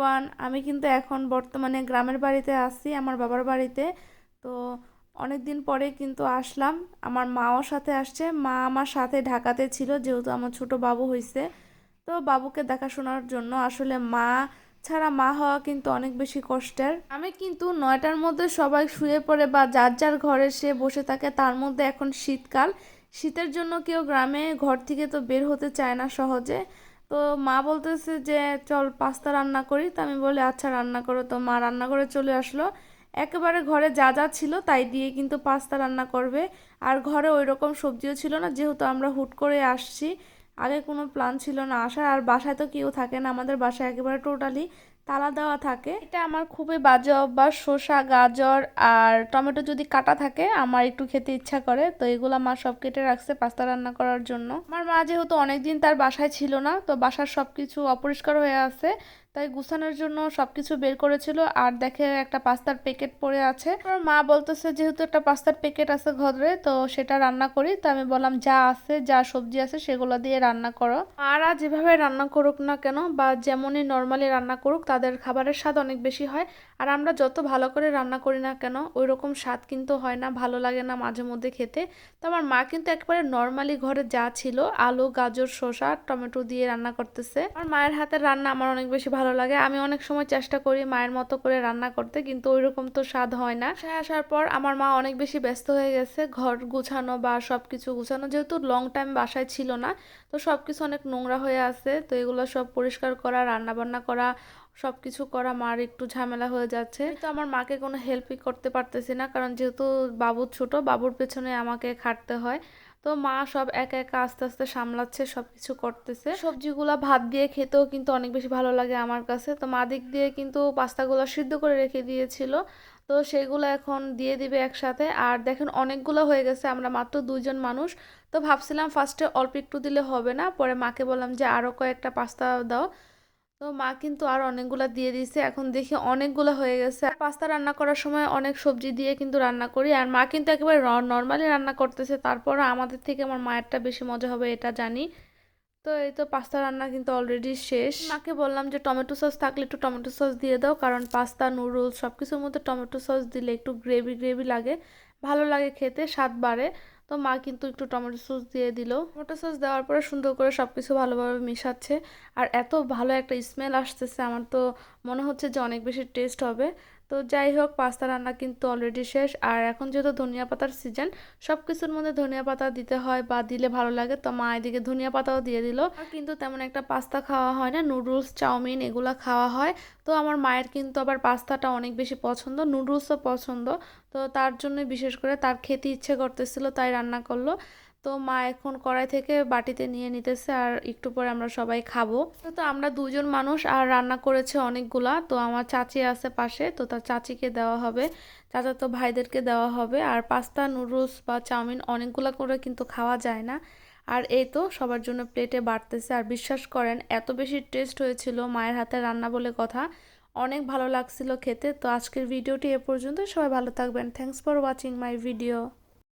Everyone আমি কিন্তু এখন বর্তমানে গ্রামের বাড়িতে আছি, আমার বাবার বাড়িতে। তো অনেক দিন পরে কিন্তু আসলাম, আমার মাও সাথে আসছে, মা আমার সাথে ঢাকাতে ছিল, যেহেতু আমার ছোট বাবু হয়েছে তো বাবুকে দেখাশোনার জন্য আসলে মা ছাড়া মা হওয়া কিন্তু অনেক বেশি কষ্টের। আমি কিন্তু নয়টার মধ্যে সবাই শুয়ে পড়ে বা যার যার ঘরে সে বসে থাকে, তার মধ্যে এখন শীতকাল। শীতের জন্য কেউ গ্রামে ঘর থেকে তো বের হতে চায় না সহজে। তো মা বলতেছে যে, চল পাস্তা রান্না করি। তো আমি বলি আচ্ছা রান্না করো। তো মা রান্না করে চলে আসলো। একেবারে ঘরে যা যা ছিল তাই দিয়ে কিন্তু পাস্তা রান্না করবে। আর ঘরে ওই রকম সবজিও ছিল না, যেহেতু আমরা হুট করে আসছি, আগে কোনো প্ল্যান ছিল না আসার। আর বাসায় তো কেউ থাকে না, আমাদের বাসায় একেবারে টোটালি তালা দেওয়া থাকে। এটা আমার খুবই বাজে অভ্যাস। শসা, গাজর আর টমেটো যদি কাটা থাকে, আমার একটু খেতে ইচ্ছা করে। তো এগুলো মা সব কেটে রাখছে পাস্তা রান্না করার জন্য। আমার মা যেহেতু অনেকদিন তার বাসায় ছিল না, তো বাসার সব কিছু অপরিষ্কার হয়ে আছে। তাই গুছানোর জন্য সবকিছু বের করেছিল। আর দেখে একটা পাস্তার প্যাকেট পড়ে আছে। মা বলতেছে, যেহেতু একটা পাস্তার প্যাকেট আছে ঘরে, তো সেটা রান্না করি। তো আমি বললাম, যা আছে, যা সবজি আছে, সেগুলো দিয়ে রান্না করো। আর যেভাবে রান্না করুক না কেন, বা যেমনই নর্মালি রান্না করুক, তাদের খাবারের স্বাদ অনেক বেশি হয়। আর আমরা যত ভালো করে রান্না করি না কেন ওই রকম স্বাদ কিন্তু হয় না, ভালো লাগে না মাঝে মধ্যে খেতে। তো আমার মা কিন্তু একবারে নর্মালি ঘরে যা ছিল, আলু, গাজর, শসা, টমেটো দিয়ে রান্না করতেছে। আর মায়ের হাতের রান্না আমার অনেক বেশি ভালো লাগে। আমি অনেক সময় চেষ্টা করি মায়ের মতো করে রান্না করতে, কিন্তু ওই রকম তো স্বাদ হয় না। সে আসার পর আমার মা অনেক বেশি ব্যস্ত হয়ে গেছে। ঘর গুছানো বা সব কিছু গুছানো যেহেতু লং টাইম বাসায় ছিল না, তো সব কিছু অনেক নোংরা হয়ে আছে। তো এগুলো সব পরিষ্কার করা রান্না বান্না করা সব কিছু করা মার একটু ঝামেলা হয়ে যাচ্ছে। তো আমার মাকে কোনো হেল্পই করতে পারতেছি না, কারণ যেহেতু বাবুর ছোট, বাবুর পেছনে আমাকে খাটতে হয়। তো মা সব একা একা আস্তে আস্তে সামলাচ্ছে সব কিছু করতেছে। সবজিগুলো ভাত দিয়ে খেতেও কিন্তু অনেক বেশি ভালো লাগে আমার কাছে। তো মা দিক দিয়ে কিন্তু পাস্তাগুলো সিদ্ধ করে রেখে দিয়েছিল। তো সেগুলো এখন দিয়ে দিবে একসাথে। আর দেখেন অনেকগুলো হয়ে গেছে, আমরা মাত্র দুইজন মানুষ। তো ভাবছিলাম ফার্স্টে অল্প একটু দিলে হবে না, পরে মাকে বললাম যে আরও কয়েকটা পাস্তা দাও। তো মা কিন্তু আর অনেকগুলো দিয়ে দিছে এখন দেখি অনেকগুলো হয়ে গেছে। আর পাস্তা রান্না করার সময় অনেক সবজি দিয়ে কিন্তু রান্না করি। আর মা কিন্তু একেবারে নর্মালি রান্না করতেছে। তারপর আমাদের থেকে আমার মায়েরটা বেশি মজা হবে, এটা জানি। তো এই তো পাস্তা রান্না কিন্তু অলরেডি শেষ। মাকে বললাম যে টমেটো সস থাকলে একটু টমেটো সস দিয়ে দাও। কারণ পাস্তা নুডলস সব কিছুর মধ্যে টমেটো সস দিলে একটু গ্রেভি গ্রেভি লাগে। ভালো লাগে খেতে, স্বাদ বাড়ে। তো মা কিন্তু একটু টমেটো সস দিয়ে দিল। টমেটো সস দেওয়ার পরে সুন্দর করে সব কিছু ভালোভাবে মিশাচ্ছে। আর এত ভালো একটা স্মেল আসতেছে, আমার তো মনে হচ্ছে যে অনেক বেশি টেস্ট হবে। তো যাই হোক, পাস্তা রান্না কিন্তু অলরেডি শেষ। আর এখন যেহেতু ধনিয়া পাতার সিজন সব কিছুর মধ্যে ধনিয়া পাতা দিতে হয় বা দিলে ভালো লাগে। তো মা এদিকে ধনিয়া পাতাও দিয়ে দিল। কিন্তু তেমন একটা পাস্তা খাওয়া হয় না নুডলস চাউমিন এগুলো খাওয়া হয়। তো আমার মায়ের কিন্তু আবার পাস্তাটা অনেক বেশি পছন্দ নুডলসও পছন্দ। তো তার জন্যই বিশেষ করে তার খেতে ইচ্ছে করতেছিল, তাই রান্না করল। তো মা এখন কড়াই থেকে বাটিতে নিয়ে নিতেছে আর একটু পরে আমরা সবাই খাব। তো আমরা দুজন মানুষ আর রান্না করেছে অনেকগুলা। তো আমার চাচি আছে পাশে, তো তার চাচিকে দেওয়া হবে। চাচা তো ভাইদেরকে দেওয়া হবে। আর পাস্তা, নুডলস বা চাউমিন অনেকগুলা করে কিন্তু খাওয়া যায় না। আর এই তো সবার জন্য প্লেটে বাড়তেছে। আর বিশ্বাস করেন, এত বেশি টেস্ট হয়েছিল মায়ের হাতে রান্না বলে কথা। অনেক ভালো লাগছিল খেতে। তো আজকের ভিডিওটি এ পর্যন্ত সবাই ভালো থাকবেন। Thanks for watching my video